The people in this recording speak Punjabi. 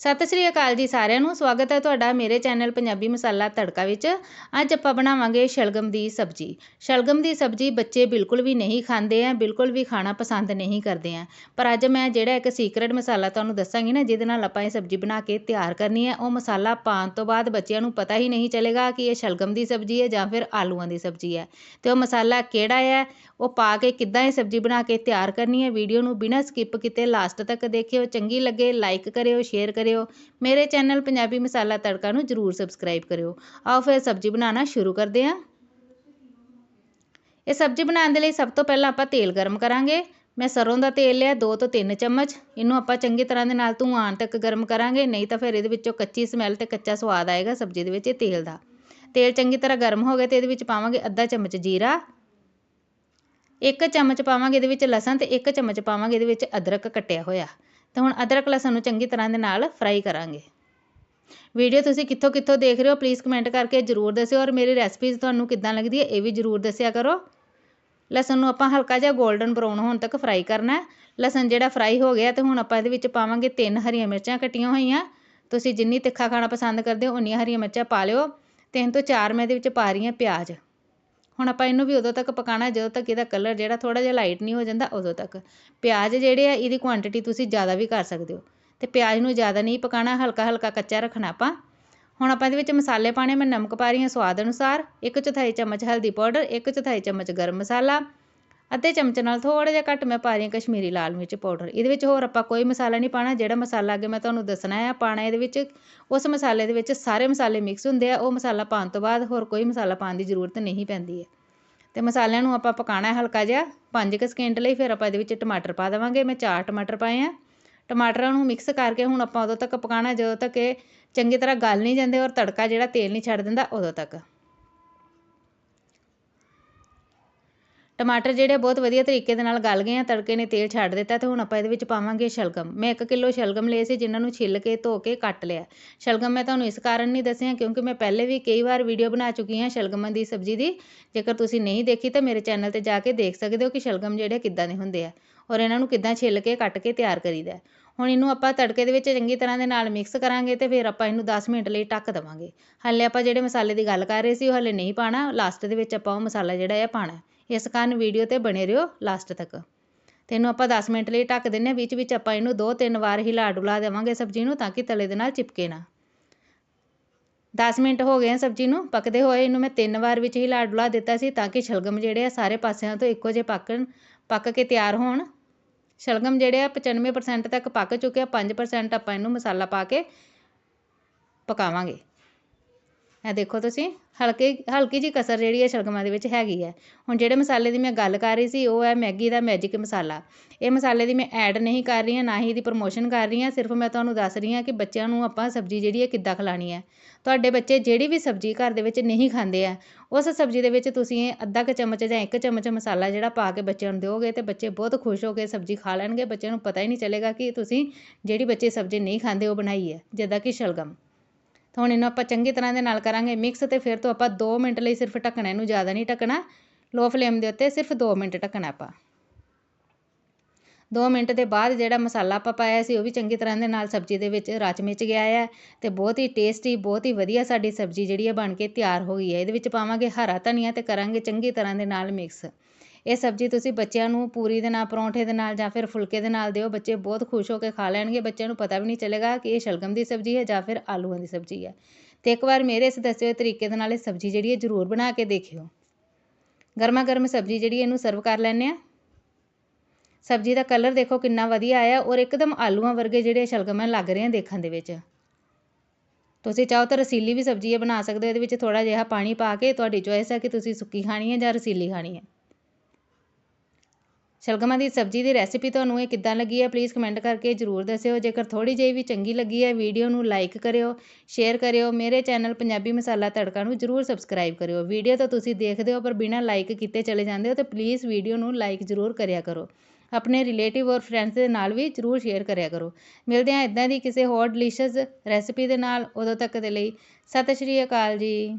ਸਤਿ ਸ਼੍ਰੀ ਅਕਾਲ ਜੀ ਸਾਰਿਆਂ ਨੂੰ। ਸਵਾਗਤ ਹੈ ਤੁਹਾਡਾ ਮੇਰੇ ਚੈਨਲ ਪੰਜਾਬੀ ਮਸਾਲਾ ਤੜਕਾ ਵਿੱਚ। ਅੱਜ ਆਪਾਂ ਬਣਾਵਾਂਗੇ ਸ਼ਲਗਮ ਦੀ ਸਬਜ਼ੀ। ਸ਼ਲਗਮ ਦੀ ਸਬਜ਼ੀ ਬੱਚੇ ਬਿਲਕੁਲ ਵੀ ਨਹੀਂ ਖਾਂਦੇ ਆ, ਬਿਲਕੁਲ ਵੀ ਖਾਣਾ ਪਸੰਦ ਨਹੀਂ ਕਰਦੇ ਆ। ਪਰ ਅੱਜ ਮੈਂ ਜਿਹੜਾ ਇੱਕ ਸੀਕਰਟ ਮਸਾਲਾ ਤੁਹਾਨੂੰ ਦੱਸਾਂਗੀ ਨਾ, ਜਿਹਦੇ ਨਾਲ ਆਪਾਂ ਇਹ ਸਬਜ਼ੀ ਬਣਾ ਕੇ ਤਿਆਰ ਕਰਨੀ ਹੈ ਉਹ ਮਸਾਲਾ ਪਾਉਣ ਤੋਂ ਬਾਅਦ ਬੱਚਿਆਂ ਨੂੰ ਪਤਾ ਹੀ ਨਹੀਂ ਚੱਲੇਗਾ ਕਿ ਇਹ ਸ਼ਲਗਮ ਦੀ ਸਬਜ਼ੀ ਹੈ ਜਾਂ ਫਿਰ ਆਲੂਆਂ ਦੀ ਸਬਜ਼ੀ ਹੈ। ਤੇ ਉਹ ਮਸਾਲਾ ਕਿਹੜਾ ਹੈ ਉਹ ਪਾ ਕੇ ਕਿੱਦਾਂ ਇਹ ਸਬਜ਼ੀ ਬਣਾ ਕੇ ਤਿਆਰ ਕਰਨੀ ਹੈ, ਵੀਡੀਓ ਨੂੰ ਬਿਨਾਂ ਸਕਿਪ ਕੀਤੇ ਲਾਸਟ ਤੱਕ ਦੇਖਿਓ। ਚੰਗੀ ਲੱਗੇ ਲਾਈਕ ਕਰਿਓ ਸ਼ੇਅਰ ਕਰਿਓ। ਮੇਰੇ ਚੈਨਲ ਪੰਜਾਬੀ ਮਸਾਲਾ ਤੜਕਾ ਨੂੰ ਜਰੂਰ ਸਬਸਕ੍ਰਾਈਬ ਕਰਿਓ। ਆਓ ਫਿਰ ਸਬਜ਼ੀ ਬਣਾਉਣਾ ਸ਼ੁਰੂ ਕਰਦੇ ਹਾਂ। ਇਹ ਸਬਜ਼ੀ ਬਣਾਉਣ ਦੇ ਲਈ ਸਭ ਤੋਂ ਪਹਿਲਾਂ ਆਪਾਂ ਤੇਲ ਗਰਮ ਕਰਾਂਗੇ। ਮੈਂ ਸਰੋਂ ਦਾ ਤੇਲ ਲਿਆ 2 ਤੋਂ 3 ਚਮਚ। ਇਹਨੂੰ ਆਪਾਂ ਚੰਗੀ ਤਰ੍ਹਾਂ ਦੇ ਨਾਲ ਧੂਆਂ ਤੱਕ ਗਰਮ ਕਰਾਂਗੇ। ਨਹੀਂ ਤਾਂ ਫਿਰ ਇਹਦੇ ਵਿੱਚੋਂ ਕੱਚੀ ਸਮੈਲ ਤੇ ਕੱਚਾ ਸਵਾਦ ਆਏਗਾ ਸਬਜ਼ੀ ਦੇ ਵਿੱਚ ਇਹ ਤੇਲ ਦਾ। ਤੇਲ ਚੰਗੀ ਤਰ੍ਹਾਂ ਗਰਮ ਹੋ ਗਿਆ ਤੇ ਇਹਦੇ ਵਿੱਚ ਪਾਵਾਂਗੇ ਅੱਧਾ ਚਮਚ ਜੀਰਾ। ਇੱਕ ਚਮਚ ਪਾਵਾਂਗੇ ਇਹਦੇ ਵਿੱਚ ਲਸਣ ਤੇ ਇੱਕ ਚਮਚ ਪਾਵਾਂਗੇ ਇਹਦੇ ਵਿੱਚ ਅਦਰਕ ਕੱਟਿਆ ਹੋਇਆ। ਤਾਂ ਹੁਣ ਅਦਰਕ ਲਸਣ ਨੂੰ ਚੰਗੀ ਤਰ੍ਹਾਂ ਦੇ ਨਾਲ ਫਰਾਈ ਕਰਾਂਗੇ। ਵੀਡੀਓ ਤੁਸੀਂ ਕਿੱਥੋਂ ਕਿੱਥੋਂ ਦੇਖ ਰਹੇ ਹੋ ਪਲੀਜ਼ ਕਮੈਂਟ ਕਰਕੇ ਜ਼ਰੂਰ ਦੱਸਿਓ ਔਰ ਮੇਰੀ ਰੈਸਪੀਜ਼ ਤੁਹਾਨੂੰ ਕਿੱਦਾਂ ਲੱਗਦੀ ਹੈ, ਇਹ ਵੀ ਜ਼ਰੂਰ ਦੱਸਿਆ ਕਰੋ। ਲਸਣ ਨੂੰ ਆਪਾਂ ਹਲਕਾ ਜਿਹਾ 골ਡਨ ਬਰਾਊਨ ਹੋਣ ਤੱਕ ਫਰਾਈ ਕਰਨਾ ਹੈ। ਲਸਣ ਜਿਹੜਾ ਫਰਾਈ ਹੋ ਗਿਆ ਤੇ ਹੁਣ ਆਪਾਂ ਇਹਦੇ ਵਿੱਚ ਪਾਵਾਂਗੇ ਤਿੰਨ ਹਰੀਆਂ ਮਿਰਚਾਂ ਕੱਟੀਆਂ ਹੋਈਆਂ। ਤੁਸੀਂ ਜਿੰਨੀ ਤਿੱਖਾ ਖਾਣਾ ਪਸੰਦ ਕਰਦੇ ਹੋ, ਉਨੀਆਂ ਹਰੀਆਂ ਮਿਰਚਾਂ ਪਾ ਲਿਓ। ਤਿੰਨ ਤੋਂ ਚਾਰ ਮੈਂ ਇਹਦੇ ਵਿੱਚ ਪਾ ਰਹੀ ਹਾਂ ਪਿਆਜ਼। ਹੁਣ ਆਪਾਂ ਇਹਨੂੰ ਵੀ ਉਦੋਂ ਤੱਕ ਪਕਾਉਣਾ, ਜਦੋਂ ਤੱਕ ਇਹਦਾ ਕਲਰ ਜਿਹੜਾ ਥੋੜ੍ਹਾ ਜਿਹਾ ਲਾਈਟ ਨਹੀਂ ਹੋ ਜਾਂਦਾ, ਉਦੋਂ ਤੱਕ। ਪਿਆਜ਼ ਜਿਹੜੇ ਆ, ਇਹਦੀ ਕੁਆਂਟਿਟੀ ਤੁਸੀਂ ਜ਼ਿਆਦਾ ਵੀ ਕਰ ਸਕਦੇ ਹੋ। ਅਤੇ ਪਿਆਜ਼ ਨੂੰ ਜ਼ਿਆਦਾ ਨਹੀਂ ਪਕਾਉਣਾ ਹਲਕਾ ਹਲਕਾ ਕੱਚਾ ਰੱਖਣਾ ਆਪਾਂ। ਹੁਣ ਆਪਾਂ ਇਹਦੇ ਵਿੱਚ ਮਸਾਲੇ ਪਾਣੇ ਮੈਂ ਨਮਕ ਪਾ ਰਹੀ ਹਾਂ ਸਵਾਦ ਅਨੁਸਾਰ। ਇੱਕ ਚੌਥਾਈ ਚਮਚ ਹਲਦੀ ਪਾਊਡਰ, ਇੱਕ ਚੌਥਾਈ ਚਮਚ ਗਰਮ ਮਸਾਲਾ। ਅੱਧੇ ਚਮਚ ਨਾਲ ਥੋੜ੍ਹਾ ਜਿਹਾ ਘੱਟ ਮੈਂ ਪਾ ਰਹੀ ਹਾਂ ਕਸ਼ਮੀਰੀ ਲਾਲ ਮਿਰਚ ਪਾਊਡਰ। ਇਹਦੇ ਵਿੱਚ ਹੋਰ ਆਪਾਂ ਕੋਈ ਮਸਾਲਾ ਨਹੀਂ ਪਾਉਣਾ, ਜਿਹੜਾ ਮਸਾਲਾ ਅੱਗੇ ਮੈਂ ਤੁਹਾਨੂੰ ਦੱਸਣਾ ਹੈ, ਪਾਉਣਾ ਇਹਦੇ ਵਿੱਚ। ਉਸ ਮਸਾਲੇ ਦੇ ਵਿੱਚ ਸਾਰੇ ਮਸਾਲੇ ਮਿਕਸ ਹੁੰਦੇ ਆ, ਉਹ ਮਸਾਲਾ ਪਾਉਣ ਤੋਂ ਬਾਅਦ ਹੋਰ ਕੋਈ ਮਸਾਲਾ ਪਾਉਣ ਦੀ ਜ਼ਰੂਰਤ ਨਹੀਂ ਪੈਂਦੀ ਹੈ। ਅਤੇ ਮਸਾਲਿਆਂ ਨੂੰ ਆਪਾਂ ਪਕਾਉਣਾ ਹਲਕਾ ਜਿਹਾ, ਪੰਜ ਕੁ ਸਕਿੰਟ ਲਈ, ਫਿਰ ਆਪਾਂ ਇਹਦੇ ਵਿੱਚ ਟਮਾਟਰ ਪਾ ਦੇਵਾਂਗੇ। ਮੈਂ ਚਾਰ ਟਮਾਟਰ ਪਾਏ ਆ। ਟਮਾਟਰਾਂ ਨੂੰ ਮਿਕਸ ਕਰਕੇ ਹੁਣ ਆਪਾਂ ਉਦੋਂ ਤੱਕ ਪਕਾਉਣਾ, ਜਦੋਂ ਤੱਕ ਇਹ ਚੰਗੀ ਤਰ੍ਹਾਂ ਗਲ ਨਹੀਂ ਜਾਂਦੇ ਔਰ ਤੜਕਾ ਜਿਹੜਾ ਤੇਲ ਨਹੀਂ ਛੱਡ ਦਿੰਦਾ, ਉਦੋਂ ਤੱਕ। ਟਮਾਟਰ ਜਿਹੜੇ ਬਹੁਤ ਵਧੀਆ ਤਰੀਕੇ ਦੇ ਨਾਲ ਗਲ ਗਏ ਆ, ਤੜਕੇ ਨੇ ਤੇਲ ਛੱਡ ਦਿੱਤਾ ਤੇ ਹੁਣ ਆਪਾਂ ਇਹਦੇ ਵਿੱਚ ਪਾਵਾਂਗੇ ਸ਼ਲਗਮ। ਮੈਂ 1 ਕਿਲੋ ਸ਼ਲਗਮ ਲਏ ਸੀ, ਜਿਨ੍ਹਾਂ ਨੂੰ ਛਿੱਲ ਕੇ, ਧੋ ਕੇ ਕੱਟ ਲਿਆ। ਸ਼ਲਗਮ ਮੈਂ ਤੁਹਾਨੂੰ ਇਸ ਕਾਰਨ ਨਹੀਂ ਦੱਸਿਆ, ਕਿਉਂਕਿ ਮੈਂ ਪਹਿਲੇ ਵੀ ਕਈ ਵਾਰ ਵੀਡੀਓ ਬਣਾ ਚੁੱਕੀ ਹਾਂ ਸ਼ਲਗਮਾਂ ਦੀ ਸਬਜ਼ੀ ਦੀ। ਜੇਕਰ ਤੁਸੀਂ ਨਹੀਂ ਦੇਖੀ ਤਾਂ ਮੇਰੇ ਚੈਨਲ ਤੇ ਜਾ ਕੇ ਦੇਖ ਸਕਦੇ ਹੋ ਕਿ ਸ਼ਲਗਮ ਜਿਹੜੇ ਕਿੱਦਾਂ ਦੇ ਹੁੰਦੇ ਆ ਔਰ ਇਹਨਾਂ ਨੂੰ ਕਿੱਦਾਂ ਛਿੱਲ ਕੇ, ਕੱਟ ਕੇ ਤਿਆਰ ਕਰੀਦਾ ਹੁਣ ਇਹਨੂੰ ਆਪਾਂ ਤੜਕੇ ਦੇ ਵਿੱਚ ਚੰਗੀ ਤਰ੍ਹਾਂ ਦੇ ਨਾਲ ਮਿਕਸ ਕਰਾਂਗੇ ਤੇ ਫਿਰ ਆਪਾਂ ਇਹਨੂੰ 10 ਮਿੰਟ ਲਈ ਢੱਕ ਦੇਵਾਂਗੇ। ਹਾਲੇ ਆਪਾਂ ਜਿਹੜੇ ਮਸਾਲੇ ਦੀ ਗੱਲ ਕਰ ਰਹੇ ਸੀ, ਉਹ ਹਾਲੇ ਨਹੀਂ ਪਾਣਾ। ਲਾਸਟ ਦੇ ਵਿੱਚ ਆਪਾਂ ਉਹ ਮਸਾਲਾ ਜਿਹੜਾ ਹੈ ਪਾਣਾ। ਇਸ ਕਾਰਨ ਵੀਡੀਓ ਤੇ ਬਣੇ ਰਹੋ ਲਾਸਟ ਤੱਕ। ਤੇ ਇਹਨੂੰ ਆਪਾਂ 10 ਮਿੰਟ ਲਈ ਢੱਕ ਦਿੰਨੇ ਵਿੱਚ ਵਿੱਚ ਆਪਾਂ ਇਹਨੂੰ ਦੋ ਤਿੰਨ ਵਾਰ ਹਿਲਾ ਡੁਲਾ ਦੇਵਾਂਗੇ ਸਬਜ਼ੀ ਨੂੰ ਤਾਂ ਕਿ ਤਲੇ ਦੇ ਨਾਲ ਚਿਪਕੇ ਨਾ। 10 ਮਿੰਟ ਹੋ ਗਏ ਆ ਸਬਜ਼ੀ ਨੂੰ, ਪੱਕਦੇ ਹੋਏ ਇਹਨੂੰ ਮੈਂ ਤਿੰਨ ਵਾਰ ਵਿੱਚ ਹਿਲਾ ਡੁਲਾ ਦਿੱਤਾ ਸੀ ਤਾਂ ਕਿ ਸ਼ਲਗਮ ਜਿਹੜੇ ਆ ਸਾਰੇ ਪਾਸਿਆਂ ਤੋਂ ਇੱਕੋ ਜਿਹੇ ਪੱਕਣ, ਪੱਕ ਕੇ ਤਿਆਰ ਹੋਣ। ਸ਼ਲਗਮ ਜਿਹੜੇ ਆ 95% ਤੱਕ ਪੱਕ ਚੁੱਕੇ ਆ 5% ਆਪਾਂ ਇਹਨੂੰ ਮਸਾਲਾ ਪਾ ਕੇ ਪਕਾਵਾਂਗੇ। ਇਹ ਦੇਖੋ ਤੁਸੀਂ, ਹਲਕੇ, ਹਲਕੀ ਜਿਹੀ ਕਸਰ ਜਿਹੜੀ ਹੈ ਸ਼ਲਗਮਾਂ ਦੇ ਵਿੱਚ ਹੈਗੀ ਹੈ। ਹੁਣ ਜਿਹੜੇ ਮਸਾਲੇ ਦੀ ਮੈਂ ਗੱਲ ਕਰ ਰਹੀ ਸੀ, ਉਹ ਹੈ ਮੈਗੀ ਦਾ ਮੈਜਿਕ ਮਸਾਲਾ। ਇਹ ਮਸਾਲੇ ਦੀ ਮੈਂ ਐਡ ਨਹੀਂ ਕਰ ਰਹੀ ਹਾਂ, ਨਾ ਹੀ ਇਹਦੀ ਪ੍ਰਮੋਸ਼ਨ ਕਰ ਰਹੀ ਹਾਂ, ਸਿਰਫ ਮੈਂ ਤੁਹਾਨੂੰ ਦੱਸ ਰਹੀ ਹਾਂ ਕਿ ਬੱਚਿਆਂ ਨੂੰ ਆਪਾਂ ਸਬਜ਼ੀ ਜਿਹੜੀ ਹੈ ਕਿੱਦਾਂ ਖਿਲਾਣੀ ਹੈ। ਤੁਹਾਡੇ ਬੱਚੇ ਜਿਹੜੀ ਵੀ ਸਬਜ਼ੀ ਘਰ ਦੇ ਵਿੱਚ ਨਹੀਂ ਖਾਂਦੇ ਆ, ਉਸ ਸਬਜ਼ੀ ਦੇ ਵਿੱਚ ਤੁਸੀਂ ਅੱਧਾ ਕੁ ਚਮਚ ਜਾਂ ਇੱਕ ਚਮਚ ਮਸਾਲਾ ਜਿਹੜਾ ਪਾ ਕੇ ਬੱਚਿਆਂ ਨੂੰ ਦਿਓਗੇ ਤੇ ਬੱਚੇ ਬਹੁਤ ਖੁਸ਼ ਹੋ ਕੇ ਸਬਜ਼ੀ ਖਾ ਲੈਣਗੇ। ਬੱਚਿਆਂ ਨੂੰ ਪਤਾ ਹੀ ਨਹੀਂ ਚੱਲੇਗਾ ਕਿ ਤੁਸੀਂ ਜਿਹੜੀ ਬੱਚੇ ਸਬਜ਼ੀ ਨਹੀਂ ਖਾਂਦੇ, ਉਹ ਬਣਾਈ ਹੈ, ਜਿੱਦਾਂ ਕਿ ਸ਼ਲਗਮ। ਤਾਂ ਹੁਣ ਇਹਨੂੰ ਆਪਾਂ ਚੰਗੀ ਤਰ੍ਹਾਂ ਦੇ ਨਾਲ ਕਰਾਂਗੇ ਮਿਕਸ ਤੇ ਫਿਰ ਤੋਂ ਆਪਾਂ 2 ਮਿੰਟ ਲਈ ਸਿਰਫ ਢੱਕਣਾ, ਇਹਨੂੰ ਜ਼ਿਆਦਾ ਨਹੀਂ ਢੱਕਣਾ। ਲੋ ਫਲੇਮ ਦੇ ਉੱਤੇ ਸਿਰਫ 2 ਮਿੰਟ ਢੱਕਣਾ ਆਪਾਂ। 2 ਮਿੰਟ ਦੇ ਬਾਅਦ ਜਿਹੜਾ ਮਸਾਲਾ ਆਪਾਂ ਪਾਇਆ ਸੀ, ਉਹ ਵੀ ਚੰਗੀ ਤਰ੍ਹਾਂ ਦੇ ਨਾਲ ਸਬਜ਼ੀ ਦੇ ਵਿੱਚ ਰਚ ਮਿਚ ਗਿਆ ਹੈ ਤੇ ਬਹੁਤ ਹੀ ਟੇਸਟੀ ਬਹੁਤ ਹੀ ਵਧੀਆ ਸਾਡੀ ਸਬਜ਼ੀ ਜਿਹੜੀ ਹੈ ਬਣ ਕੇ ਤਿਆਰ ਹੋ ਗਈ ਹੈ ਇਹਦੇ ਵਿੱਚ ਪਾਵਾਂਗੇ ਹਰਾ ਧਨੀਆ ਤੇ ਕਰਾਂਗੇ ਚੰਗੀ ਤਰ੍ਹਾਂ ਦੇ ਨਾਲ ਮਿਕਸ ਇਹ ਸਬਜ਼ੀ ਤੁਸੀਂ ਬੱਚਿਆਂ ਨੂੰ ਪੂਰੀ ਦੇ ਨਾਲ, ਪਰੌਂਠੇ ਦੇ ਨਾਲ ਜਾਂ ਫਿਰ ਫੁਲਕੇ ਦੇ ਨਾਲ ਦਿਓ, ਬੱਚੇ ਬਹੁਤ ਖੁਸ਼ ਹੋ ਕੇ ਖਾ ਲੈਣਗੇ, ਬੱਚਿਆਂ ਨੂੰ ਪਤਾ ਵੀ ਨਹੀਂ ਚੱਲੇਗਾ ਕਿ ਇਹ ਸ਼ਲਗਮ ਦੀ ਸਬਜ਼ੀ ਹੈ ਜਾਂ ਫਿਰ ਆਲੂਆਂ ਦੀ ਸਬਜ਼ੀ ਹੈ। ਅਤੇ ਇੱਕ ਵਾਰ ਮੇਰੇ ਇਸ ਦੱਸੇ ਹੋਏ ਤਰੀਕੇ ਦੇ ਨਾਲ ਇਹ ਸਬਜ਼ੀ ਜਿਹੜੀ ਹੈ ਜ਼ਰੂਰ ਬਣਾ ਕੇ ਦੇਖਿਓ। ਗਰਮਾ ਗਰਮ ਸਬਜ਼ੀ ਜਿਹੜੀ ਇਹਨੂੰ ਸਰਵ ਕਰ ਲੈਂਦੇ ਆ ਸਬਜ਼ੀ ਦਾ ਕਲਰ ਦੇਖੋ ਕਿੰਨਾ ਵਧੀਆ ਆਇਆ ਔਰ ਇੱਕਦਮ ਆਲੂਆਂ ਵਰਗੇ ਜਿਹੜੇ ਸ਼ਲਗਮ ਲੱਗ ਰਹੇ ਆ ਦੇਖਣ ਦੇ ਵਿੱਚ। ਤੁਸੀਂ ਚਾਹੋ ਤਾਂ ਰਸੀਲੀ ਵੀ ਸਬਜ਼ੀ ਬਣਾ ਸਕਦੇ ਹੋ, ਇਹਦੇ ਵਿੱਚ ਥੋੜਾ ਜਿਹਾ ਪਾਣੀ ਪਾ ਕੇ ਤੁਹਾਡੀ ਚੋਇਸ ਹੈ ਕਿ ਤੁਸੀਂ ਸੁੱਕੀ ਖਾਣੀ ਹੈ ਜਾਂ ਰਸੀਲੀ ਖਾਣੀ ਹੈ। ਸ਼ਲਗਮਾਂ ਦੀ ਸਬਜ਼ੀ ਦੀ ਰੈਸਿਪੀ ਤੁਹਾਨੂੰ ਇਹ ਕਿੱਦਾਂ ਲੱਗੀ ਹੈ ਪਲੀਜ਼ ਕਮੈਂਟ ਕਰਕੇ ਜ਼ਰੂਰ ਦੱਸਿਓ। ਜੇਕਰ ਥੋੜੀ ਜਿਹੀ ਵੀ ਚੰਗੀ ਲੱਗੀ ਹੈ, ਵੀਡੀਓ ਨੂੰ ਲਾਈਕ ਕਰਿਓ ਸ਼ੇਅਰ ਕਰਿਓ, ਮੇਰੇ ਚੈਨਲ ਪੰਜਾਬੀ ਮਸਾਲਾ ਤੜਕਾ ਨੂੰ ਜ਼ਰੂਰ ਸਬਸਕ੍ਰਾਈਬ ਕਰਿਓ। ਵੀਡੀਓ ਤਾਂ ਤੁਸੀਂ ਦੇਖਦੇ ਹੋ, ਪਰ ਬਿਨਾਂ ਲਾਈਕ ਕੀਤੇ ਚਲੇ ਜਾਂਦੇ ਹੋ, ਤਾਂ ਪਲੀਜ਼ ਵੀਡੀਓ ਨੂੰ ਲਾਈਕ ਜ਼ਰੂਰ ਕਰਿਆ ਕਰੋ। ਆਪਣੇ ਰਿਲੇਟਿਵ ਔਰ ਫਰੈਂਡਸ ਦੇ ਨਾਲ ਵੀ ਜ਼ਰੂਰ ਸ਼ੇਅਰ ਕਰਿਆ ਕਰੋ। ਮਿਲਦੇ ਹਾਂ ਇਦਾਂ ਦੀ ਕਿਸੇ ਹੋਰ ਡਿਲੀਸ਼ੀਅਸ ਰੈਸਿਪੀ ਦੇ ਨਾਲ, ਉਦੋਂ ਤੱਕ ਦੇ ਲਈ ਸਤਿ ਸ਼੍ਰੀ ਅਕਾਲ ਜੀ।